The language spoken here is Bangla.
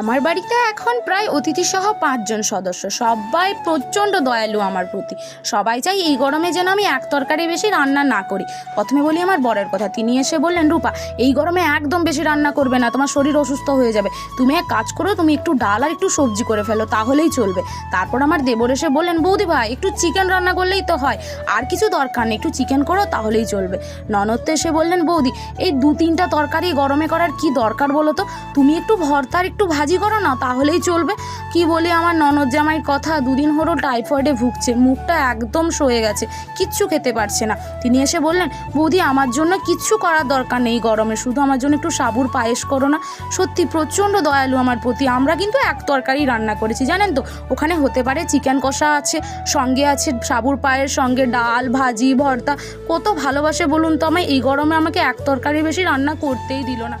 আমার বাড়িতে এখন প্রায় অতিথিসহ পাঁচজন সদস্য। সবাই প্রচণ্ড দয়ালু আমার প্রতি। সবাই চাই এই গরমে যেন আমি এক তরকারি বেশি রান্না না করি। প্রথমে বলি আমার বরের কথা। তিনি এসে বললেন, রূপা, এই গরমে একদম বেশি রান্না করবে না। তোমার শরীর অসুস্থ হয়ে যাবে। তুমি এক কাজ করো, তুমি একটু ডাল আর একটু সবজি করে ফেলো, তাহলেই চলবে। তারপর আমার দেবর এসে বললেন, বৌদি ভাই, একটু চিকেন রান্না করলেই তো হয়। আর কিছু দরকার নেই, একটু চিকেন করো, তাহলেই চলবে। ননদ এসে বললেন, বৌদি, এই দু তিনটা তরকারি গরমে করার কি দরকার বলো তো? তুমি একটু ভর্তা আর একটু ভাজি করো না, তাহলেই চলবে। কি বলি আমার ননদ জামাইয়ের কথা? দুদিন হলো টাইফয়েডে ভুগছে, মুখটা একদম সয়ে গেছে, কিচ্ছু খেতে পারছে না। তিনি এসে বললেন, বৌদি, আমার জন্য কিচ্ছু করার দরকার নেই গরমে, শুধু আমার জন্য একটু সাবুর পায়েস করো না। সত্যি প্রচণ্ড দয়ালু আমার প্রতি, আমরা কিন্তু এক তরকারি রান্না করেছি, জানেন তো? ওখানে হতে পারে চিকেন কষা আছে, সঙ্গে আছে সাবুর পায়ের সঙ্গে ডাল, ভাজি, ভর্তা। কত ভালোবাসে বলুন তো আমায়, এই গরমে আমাকে এক তরকারি বেশি রান্না করতেই দিল না।